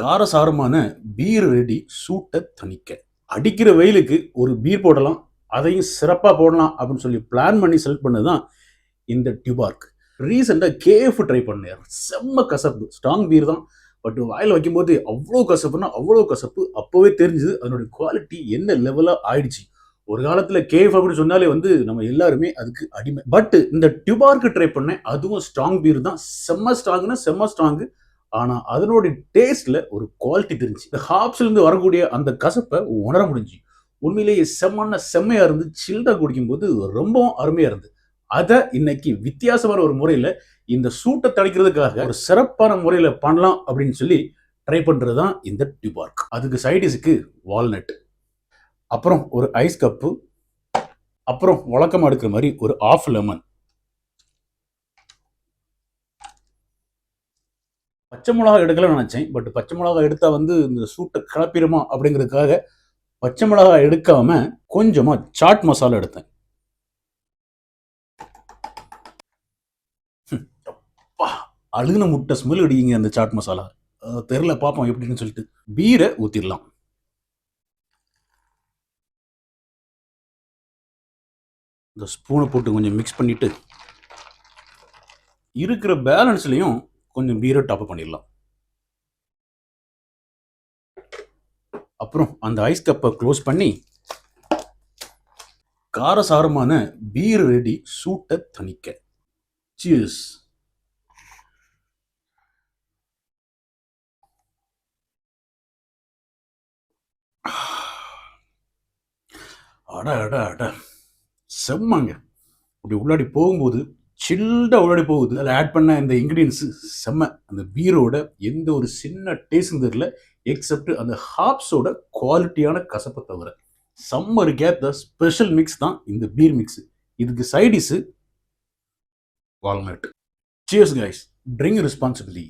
காரசாரமான beer ready சூட்டை தணிக்க. அடிக்கிற வெயிலுக்கு ஒரு பீர் போடலாம் அதையும் சிறப்பாக போடலாம் அப்படின்னு சொல்லி பிளான் பண்ணி செலக்ட் பண்ணது தான் இந்த டியூபார்க் ரீசெண்டாக கேஎஃப் ட்ரை பண்ணேன். செம்ம கசப்பு. ஸ்ட்ராங் பீர் தான். பட் வாயில் வைக்கும்போது அவ்வளோ கசப்புனா அவ்வளோ கசப்பு. அப்போவே தெரிஞ்சுது அதனுடைய குவாலிட்டி என்ன லெவலாக ஆயிடுச்சு. ஒரு காலத்தில் கேஎஃப் அப்படின்னு சொன்னாலே வந்து நம்ம எல்லாருமே அதுக்கு அடிமை. பட் இந்த டியூபார்க்கு ட்ரை பண்ணேன். அதுவும் ஸ்ட்ராங் பீர் தான். செம்ம ஸ்ட்ராங்னா செம்ம ஸ்ட்ராங்கு ஆனால் அதனுடைய டேஸ்ட்டில் ஒரு குவாலிட்டி தெரிஞ்சு. இந்த ஹாப்ஸ்லேருந்து வரக்கூடிய அந்த கசப்பை உணர முடிஞ்சு. உண்மையிலேயே செம்மண்ண செம்மையாக இருந்து சில்டாக குடிக்கும்போது ரொம்பவும் அருமையாக இருந்து அதை இன்னைக்கு வித்தியாசமான ஒரு முறையில் இந்த சூட்டை தணிக்கிறதுக்காக ஒரு சிறப்பான முறையில் பண்ணலாம் அப்படின்னு சொல்லி ட்ரை பண்ணுறது தான் இந்த டியூபார்க் அதுக்கு சைடிஸுக்கு வால்நட் அப்புறம் ஒரு ஐஸ் கப்பு அப்புறம் வழக்கமாக எடுக்கிற மாதிரி ஒரு ஆஃப் லெமன் பச்சை மிளகா எடுக்கலாம்னு நினைச்சேன். பட் பச்சை மிளகா எடுத்தால் வந்து இந்த சூட்டை கிளப்பிடுமா அப்படிங்கிறதுக்காக பச்சை மிளகா எடுக்காம கொஞ்சமாக சாட் மசாலா எடுத்தேன். அப்பா, அழுகுன முட்டை ஸ்மெல் அடிங்க அந்த சாட் மசாலா தெரில பார்ப்போம் எப்படின்னு சொல்லிட்டு. பீரை ஊற்றிடலாம் இந்த ஸ்பூனை போட்டு கொஞ்சம் மிக்ஸ் பண்ணிட்டு இருக்கிற பேலன்ஸ்லையும் கொஞ்சம் பீரை டாப் பண்ணிடலாம். அப்புறம் அந்த ஐஸ் கப்பை க்ளோஸ் பண்ணி காரசாரமான பீர் ரெடி சூட்டை தணிக்க. சீஸ் அட அட அட. செம்மங்க. அப்படி உள்ளாடி போகும்போது சில்டாக உள்ளாடி போகுது. அதில் ஆட் பண்ண இந்த இன்க்ரீடியன்ஸு செம்ம. அந்த பீரோட எந்த ஒரு சின்ன டேஸ்ட்டும் தெரியல எக்ஸப்ட் அந்த ஹாப்ஸோட குவாலிட்டியான கசப்பை தவிர. Summer cap the special mix தான் இந்த பீர் மிக்ஸு இதுக்கு side dish walnut. Cheers guys drink responsibility